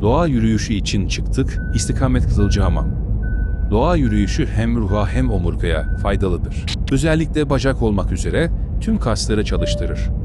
Doğa yürüyüşü için çıktık, istikamet Kızılcahamam. Doğa yürüyüşü hem ruha hem omurgaya faydalıdır. Özellikle bacak olmak üzere tüm kasları çalıştırır.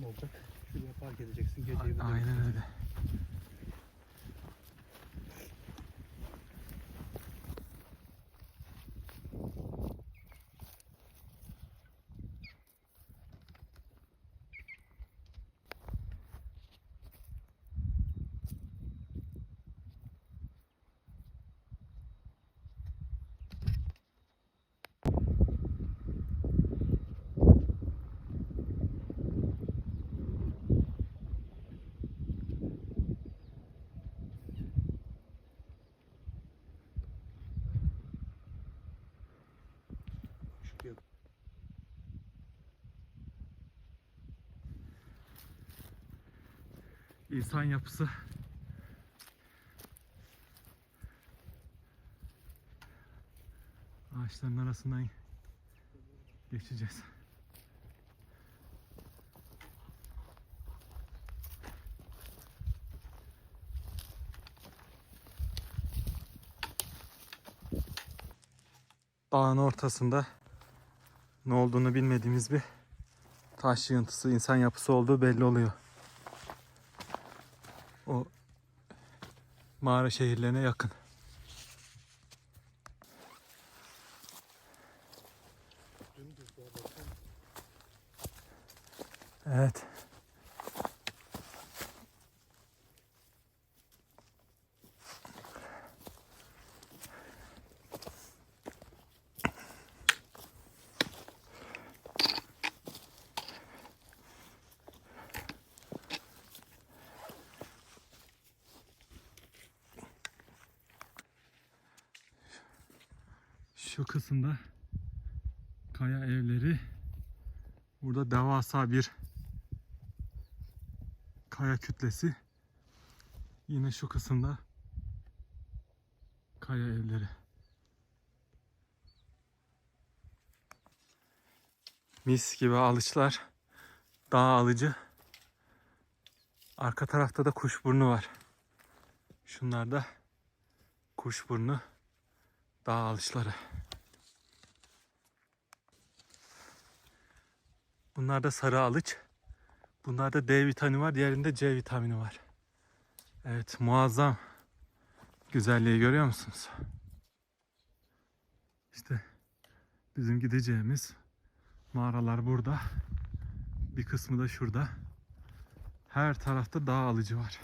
Mı olacak? Şuraya park edeceksin geceyi. Aynen öyle. Şuraya İnsan yapısı ağaçların arasından geçeceğiz. Dağın ortasında ne olduğunu bilmediğimiz bir taş yığıntısı, insan yapısı olduğu belli oluyor. O mağara şehirlerine yakın. Evet. Şu kısımda kaya evleri. Burada devasa bir kaya kütlesi. Yine şu kısımda kaya evleri. Mis gibi alıçlar. Dağ alıcı. Arka tarafta da kuşburnu var. Şunlar da kuşburnu dağ alışları. Bunlarda sarı alıç. Bunlarda D vitamini var. Diğerinde C vitamini var. Evet muazzam güzelliği görüyor musunuz? İşte bizim gideceğimiz mağaralar burada. Bir kısmı da şurada. Her tarafta dağ alıcı var.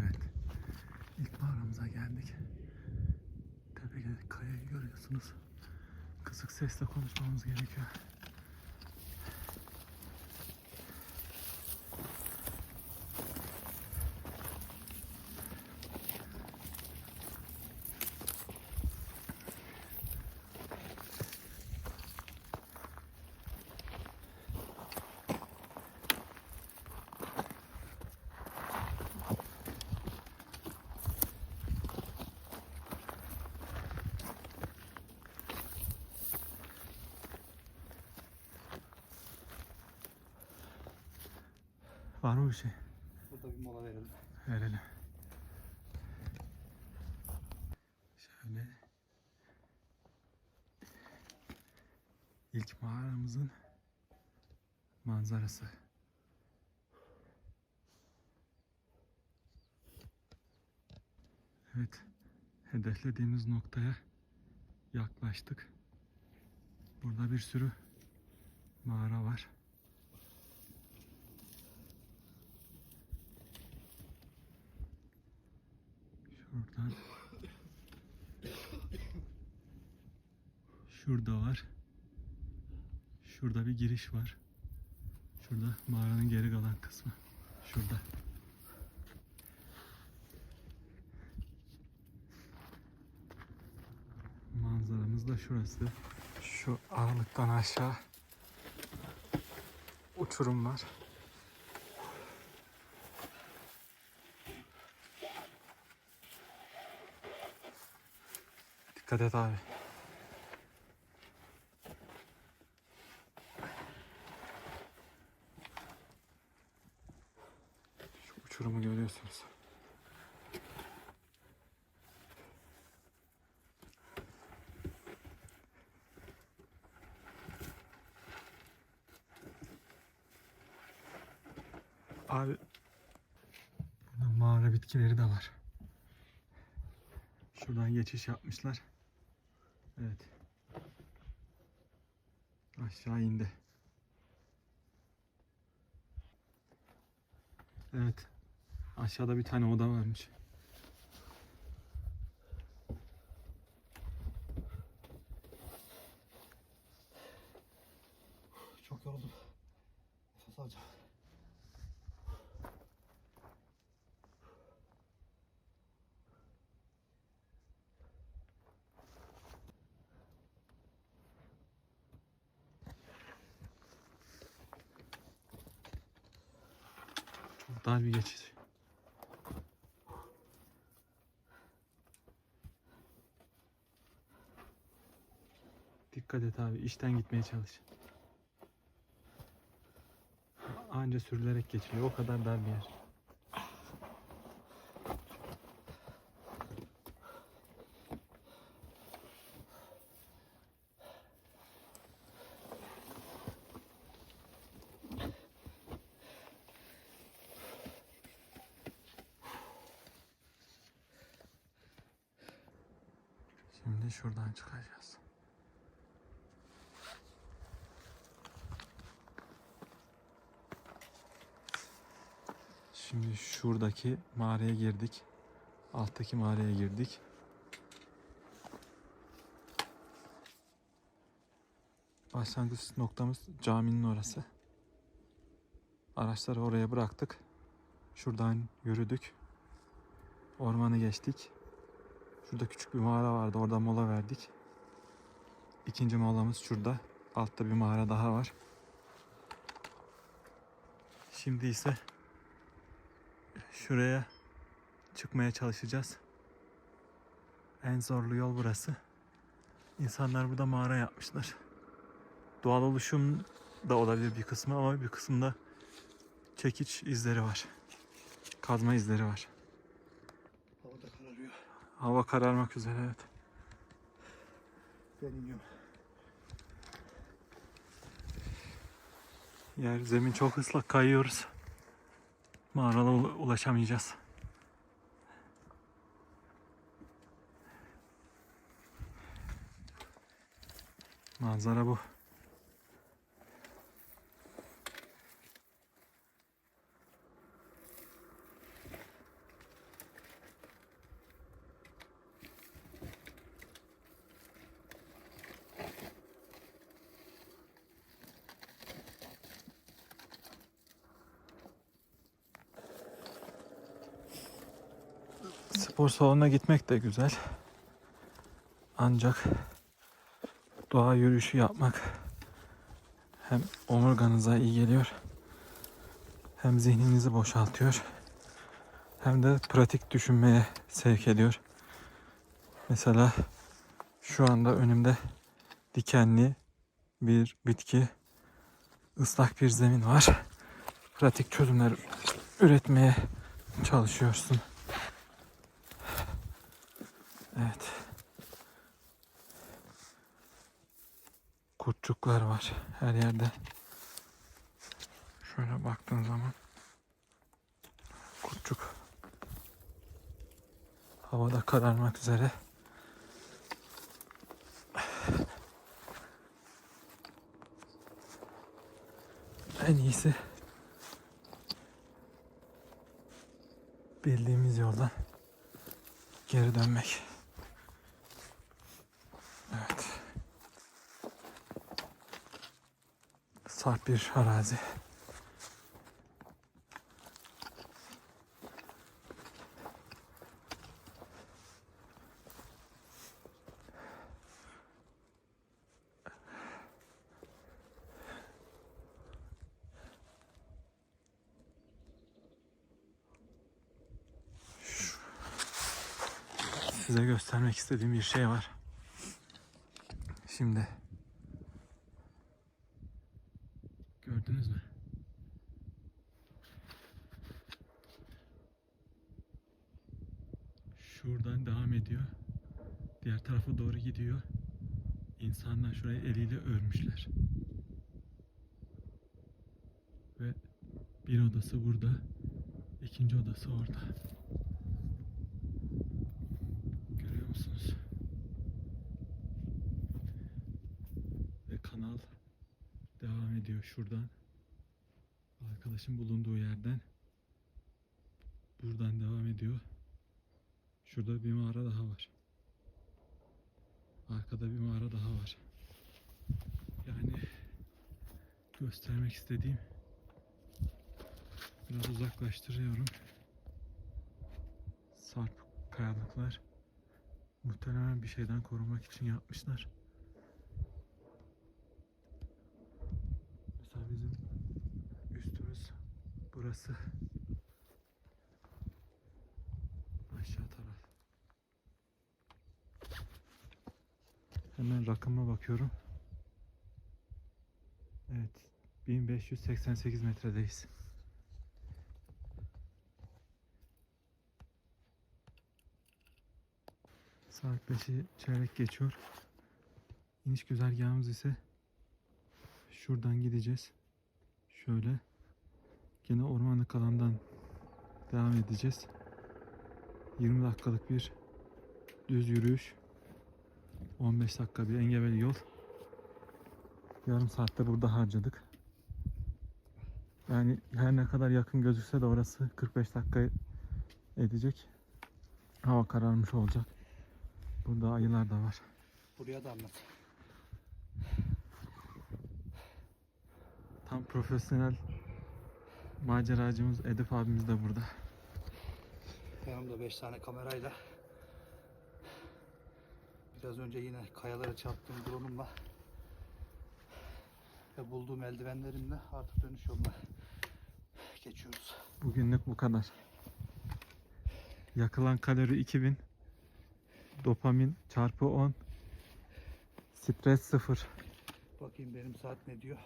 Evet. İlk mağaramıza geldik. Tepede kayayı görüyorsunuz. Kısık sesle konuşmamız gerekiyor. Var mı bir şey? Burada bir mola verelim. Verelim. Şöyle. İlk mağaramızın manzarası. Evet. Hedeflediğimiz noktaya yaklaştık. Burada bir sürü mağara var. Şuradan. Şurada var. Şurada bir giriş var. Şurada mağaranın geri kalan kısmı. Şurada. Manzaramız da şurası. Şu aralıktan aşağı uçurum var. Dikkat et abi. Şu uçurumu görüyorsunuz. Abi burada mağara bitkileri de var. Şuradan geçiş yapmışlar. Evet. Aşağı indi. Evet. Aşağıda bir tane oda varmış. Dar bir geçiş. Dikkat et abi. işten gitmeye çalış. Anca sürülerek geçiliyor. O kadar dar bir yer. Şimdi şuradan çıkacağız. Şimdi şuradaki mağaraya girdik. Alttaki mağaraya girdik. Başlangıç noktamız caminin orası. Araçları oraya bıraktık. Şuradan yürüdük. Ormanı geçtik. Şurada küçük bir mağara vardı. Orada mola verdik. İkinci molamız şurada. Altta bir mağara daha var. Şimdi ise şuraya çıkmaya çalışacağız. En zorlu yol burası. İnsanlar burada mağara yapmışlar. Doğal oluşum da olabilir bir kısmı ama bir kısımda çekiç izleri var. Kazma izleri var. Hava kararmak üzere evet. Ben iniyorum. Yer zemin çok ıslak kayıyoruz. Mağarada ula- ulaşamayacağız. Manzara bu. Spor salonuna gitmek de güzel. Ancak doğa yürüyüşü yapmak hem omurganıza iyi geliyor hem zihninizi boşaltıyor hem de pratik düşünmeye sevk ediyor. Mesela şu anda önümde dikenli bir bitki, ıslak bir zemin var. pratik çözümler üretmeye çalışıyorsun. Evet. Kurtçuklar var her yerde. Şöyle baktığın zaman kurtçuk havada kararmak üzere. En iyisi bildiğimiz yoldan geri dönmek. Sarp bir arazi. Size göstermek istediğim bir şey var. Şimdi İnsanlar şurayı eliyle örmüşler. Ve bir odası burada, ikinci odası orada. Görüyor musunuz? Ve kanal devam ediyor şuradan. Arkadaşın bulunduğu yerden. Buradan devam ediyor. Şurada bir mağara daha var. Arkada bir mağara daha var. Yani göstermek istediğim biraz uzaklaştırıyorum. Sarp kayalıklar. Muhtemelen bir şeyden korunmak için yapmışlar. Mesela bizim üstümüz burası. Aşağı taraf. Hemen rakıma bakıyorum. Evet. 1588 metredeyiz. Saat 5'i çeyrek geçiyor. İniş güzergahımız ise şuradan gideceğiz. Şöyle. Gene ormanlık alandan devam edeceğiz. 20 dakikalık bir düz yürüyüş. 15 dakika bir engebeli yol. Yarım saatte burada harcadık. Yani her ne kadar yakın gözükse de orası 45 dakika edecek. Hava kararmış olacak. Burada ayılar da var. Buraya da anlat. Tam profesyonel maceracımız Edip abimiz de burada. Yanımda 5 tane kamerayla. Biraz önce yine kayalara çarptığım drone'umla ve bulduğum eldivenlerimle artık dönüş yoluna geçiyoruz. Bugünlük bu kadar. Yakılan kalori 2000. Dopamin çarpı 10. Stres 0. Bakayım benim saat ne diyor.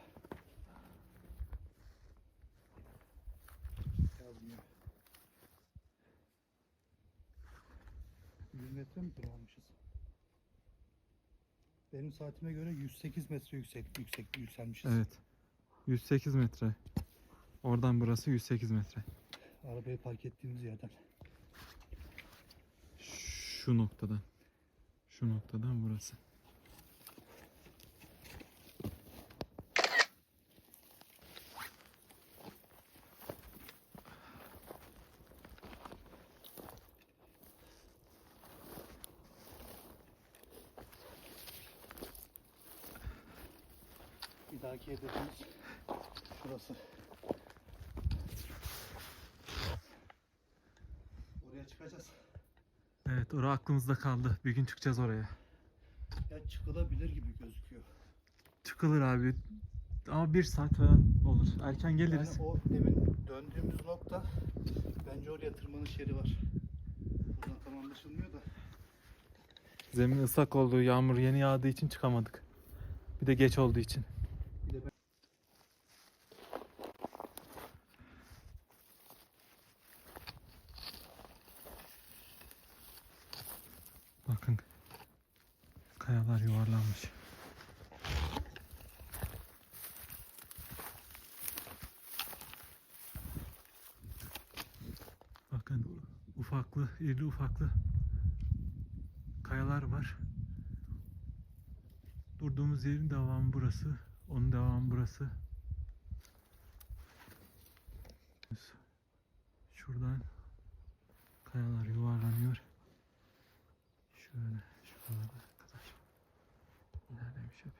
Yazmıyor. 100 metre mi tırmanmışız? Benim saatime göre 108 metre yüksek yüksek yükselmişiz. Evet. 108 metre. Oradan burası 108 metre. Arabayı park ettiğimiz yerden. Şu noktadan. Şu noktadan burası. Bir dahaki hedefimiz şurası. Oraya çıkacağız. Evet, orası aklımızda kaldı. Bir gün çıkacağız oraya. Ya çıkılabilir gibi gözüküyor. Çıkılır abi. Ama bir saat falan olur. Erken geliriz. Yani o demin döndüğümüz nokta bence oraya tırmanış yeri var. Buradan tam anlaşılmıyor da. Zemin ıslak olduğu, yağmur yeni yağdığı için çıkamadık. Bir de geç olduğu için. Bir de ben... Kayalar yuvarlanmış. Bakın ufaklı, irili ufaklı kayalar var. Durduğumuz yerin devamı burası. Onun devamı burası. Şuradan kayalar yuvarlanıyor. Şöyle şuralara kadar ilerlemiş hep.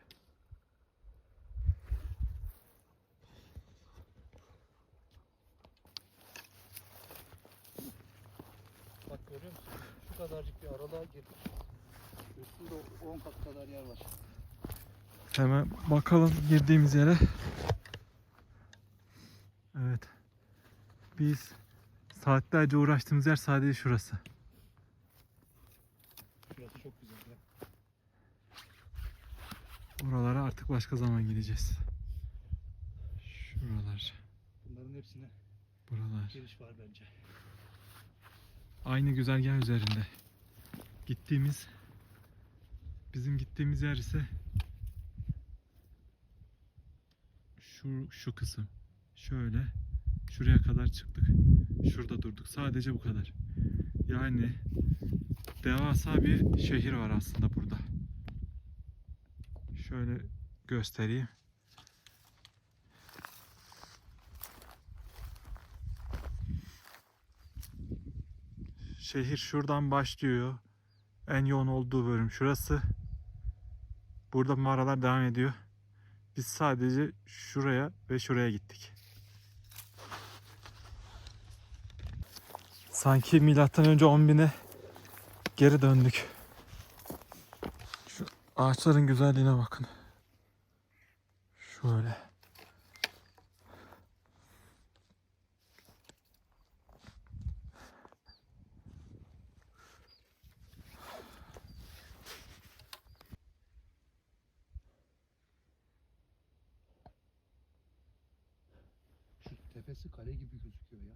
Bak görüyor musun? Şu kadarcık bir aralığa girdik. Üstünde 10 kat kadar yer var. Hemen bakalım girdiğimiz yere. Evet. Biz saatlerce uğraştığımız yer sadece şurası. Şurası çok güzel ya. Oralara artık başka zaman gideceğiz. Şuralar, Bunların hepsine buralar. giriş var bence. Aynı güzergah üzerinde. Gittiğimiz bizim gittiğimiz yer ise şu şu kısım. Şöyle şuraya kadar çıktık. Şurada durduk. Sadece bu kadar. Yani devasa bir şehir var aslında burada. Şöyle göstereyim. Şehir şuradan başlıyor. En yoğun olduğu bölüm şurası. Burada mağaralar devam ediyor. Biz sadece şuraya ve şuraya gittik. Sanki milattan önce 10.000'e geri döndük. Ağaçların güzelliğine bakın. Şöyle. Şu tepesi kale gibi gözüküyor ya.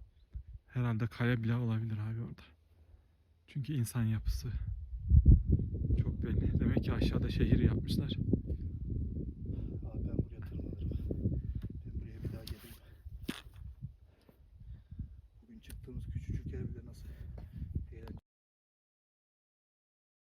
Herhalde kaya bile olabilir abi orada. Çünkü insan yapısı belli. Demek ki aşağıda şehir yapmışlar.